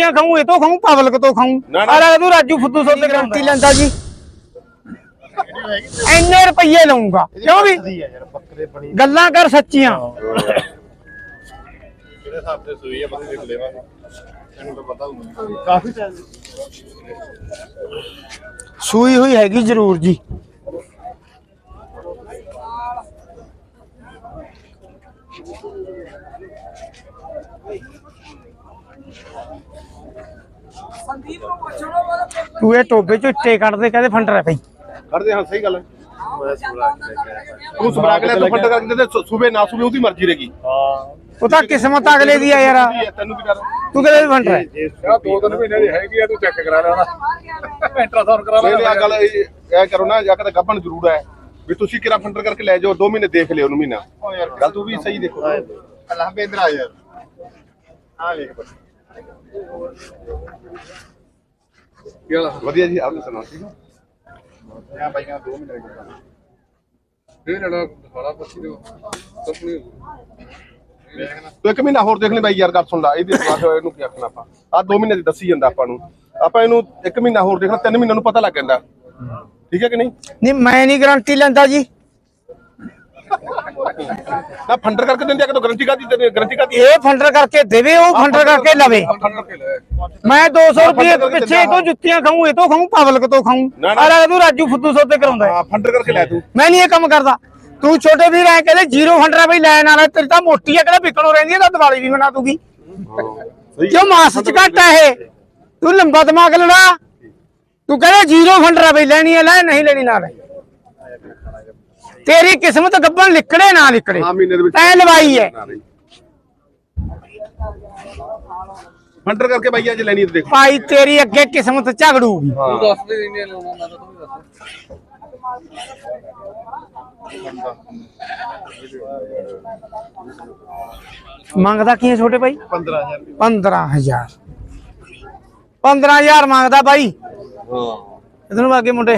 ਜੁੱਤੀਆਂ ਖਾਊ ਇਹ ਤੋਂ ਖਾਊ ਪਬਲਿਕ ਤੋਂ ਖਾਊ? ਨਾ, ਨਾ। ਅਰੇ ਤੂੰ ਰਾਜੂ ਫੁੱਦੂ ਸੋਤੇ ਗਰੰਟੀ ਲੈਂਦਾ ਜੀ। ਇੰਨੇ ਰੁਪਏ ਲਊਂਗਾ। ਕਿਉਂ ਵੀ? ਦੀ ਆ ਯਾਰ ਬੱਕਰੇ ਬਣੀ ਗੱਲਾਂ ਕਰ ਸੱਚੀਆਂ। ਜਿਹੜੇ ਹਿਸਾਬ ਤੇ ਸੂਈ ਆ ਬੰਦੇ ਦੇਖ ਲੈਵਾਂਗੇ ਤੈਨੂੰ ਤਾਂ ਪਤਾ ਹੋਊਗਾ। ਕਾਫੀ ਟਾਈਮ ਸੂਈ ਹੋਈ ਹੈਗੀ ਜ਼ਰੂਰ ਜੀ। ਤੂੰ ਇਹ ਟੋਬੇ ਚੋਂ ਇੱਟੇ ਕੱਢਦੇ ਕਹਿੰਦੇ ਫੰਡਰ ਹੈ ਭਈ ਕਰਦੇ ਹਾਂ ਸਹੀ ਗੱਲ ਹੈ। ਤੂੰ ਸੁਬਰਾ ਕੇ ਲੈ ਤੂੰ ਫੰਡ ਕਰਕੇ ਦੇ ਸੂਬੇ ਨਾ ਸੂਬੇ ਉਹਦੀ ਮਰਜ਼ੀ ਰਹੇਗੀ। ਹਾਂ। ਉਹ ਤਾਂ ਕਿਸਮਤ ਅਗਲੇ ਦੀ ਆ ਯਾਰ। ਤੈਨੂੰ ਕੀ ਕਰ। ਤੂੰ ਕਹਿੰਦੇ ਫੰਡਰ ਹੈ ਦੋ ਤਿੰਨ ਮਹੀਨੇ ਦੀ ਹੈਗੀ ਆ ਤੂੰ ਚੈੱਕ ਕਰਾ ਉਹਦਾ। ਅਲਟਰਾਸਾਊਂਡ ਕਰਾ ਲਿਆ ਆ ਗੱਲ ਇਹ ਇਹ ਕਰੋ ਨਾ ਜਾਂ ਕਦੇ ਗੱਬਣ ਜ਼ਰੂਰ ਹੈ ਵੀ ਤੁਸੀਂ ਕਿਰਾ ਫੰਡਰ ਕਰਕੇ ਲੈ ਜਾਓ 2 ਮਹੀਨੇ ਦੇਖ ਲਿਓ ਉਹਨੂੰ ਮਹੀਨਾ। ਗੱਲ ਤੂੰ ਵੀ ਸਹੀ ਦੇਖੋ। ਅੱਲਾਹ ਬੇਦਰਾ ਯਾਰ। ਆ ਵੇਖ ਬੱਕਰੇ ਕੀ ਹਾਲ ਆ? ਵਧੀਆ ਜੀ ਆਪ ਸੁਣਾਓ ਠੀਕ ਹੈ? ਆ ਬਾਈਆਂ 2 ਮਿੰਟ ਦੇ ਇਹ ਜਿਹੜਾ ਸਾਰਾ ਪੱਛੀ ਦੇ ਕੰਪਨੀ ਤੂੰ ਇੱਕ ਮਹੀਨਾ ਹੋਰ ਦੇਖ ਲੈ ਬਾਈ ਯਾਰ ਗੱਲ ਸੁਣ ਲੈ ਇਹਦੇ ਬਾਅਦ ਇਹਨੂੰ ਕੀ ਆਖਣਾ ਆਪਾਂ? ਆ 2 ਮਹੀਨੇ ਦੀ ਦੱਸੀ ਜਾਂਦਾ ਆਪਾਂ ਨੂੰ। ਆਪਾਂ ਇਹਨੂੰ ਇੱਕ ਮਹੀਨਾ ਹੋਰ ਦੇਖਣਾ 3 ਮਹੀਨਿਆਂ ਨੂੰ ਪਤਾ ਲੱਗ ਜਾਂਦਾ। ਠੀਕ ਹੈ ਕਿ ਨਹੀਂ? ਨਹੀਂ ਮੈਂ ਨਹੀਂ ਗਰੰਟੀ ਲੈਂਦਾ ਜੀ। ਨਾ ਫੰਡਰ ਕਰਕੇ ਦਿੰਦੇ ਆ ਕਿ ਗਾਰੰਟੀ ਕਾਦੀ ਤੇ ਗਾਰੰਟੀ ਕਾਦੀ ਇਹ ਫੰਡਰ ਕਰਕੇ ਦੇਵੇ ਉਹ ਫੰਡਰ ਕਰਕੇ ਲਵੇ। ਫੰਡ ਕੇ ਲੈ ਮੈਂ 200 ਰੁਪਏ ਪਿੱਛੇ ਤੋਂ ਜੁੱਤੀਆਂ ਖਾਊ ਇਹ ਤੋਂ ਖਾਊ ਪਬਲਿਕ ਤੋਂ ਨਾ। ਅਰੇ ਤੂੰ ਰਾਜੂ ਫੁੱਦੂ ਸੋਤੇ ਕਰਾਉਂਦਾ ਹੈ। ਫੰਡਰ ਕਰਕੇ ਲੈ ਤੂੰ। ਮੈਂ ਨਹੀਂ ਇਹ ਕੰਮ ਕਰਦਾ। ਤੂੰ ਛੋਟੇ ਵੀਰ ਐ ਕਹਿੰਦੇ ਜ਼ੀਰੋ ਫੰਡਰਾ ਬਈ ਲੈਣ ਵਾਲਾ ਤੇਰੀ ਤਾਂ ਮੋਟੀ ਆ ਕਿਹੜਾ ਵਿਕਣੋਂ ਰਹਿੰਦੀ ਆ ਤਾਂ ਦੀਵਾਲੀ ਵੀ ਮਨਾ ਦੂਗੀ। ਕਿਉਂ ਮਾਸ ਚ ਘੱਟ ਆ ਇਹ? ਤੂੰ ਲੰਬਾ ਦਿਮਾਗ ਲੈਣਾ। ਤੂੰ ਕਹਿੰਦਾ ਜ਼ੀਰੋ ਫੰਡਰਾ ਬਈ ਲੈਣੀ ਹੈ ਲੈ ਨਹੀਂ ਲੈਣੀ ਨਾ ਲੈ। ਤੇਰੀ ਕਿਸਮਤ ਗੱਬਣ ਲਿਕੜੇ ਨਾ ਲਿਕੜੇ ਹਾਂ ਮਹੀਨੇ ਦੇ ਵਿੱਚ ਤੈਂ ਲਵਾਈ ਹੈ। ਫੰਡਰ ਕਰਕੇ ਬਾਈ ਅੱਜ ਲੈਣੀ ਦੇਖ। ਭਾਈ ਤੇਰੀ ਅੱਗੇ ਕਿਸਮਤ ਝਗੜੂਗੀ। ਤੂੰ ਦੱਸ ਦੇ ਇੰਨੇ ਲਾਉਣਾ ਮੈਂ ਤਾਂ ਤੂੰ ਦੱਸ। ਮੰਗਦਾ ਕੀ ਹੈ ਛੋਟੇ ਭਾਈ? 15000 15000 15000 ਮੰਗਦਾ ਬਾਈ। ਹਾਂ। ਇਧਰੋਂ ਅੱਗੇ ਮੁੰਡੇ?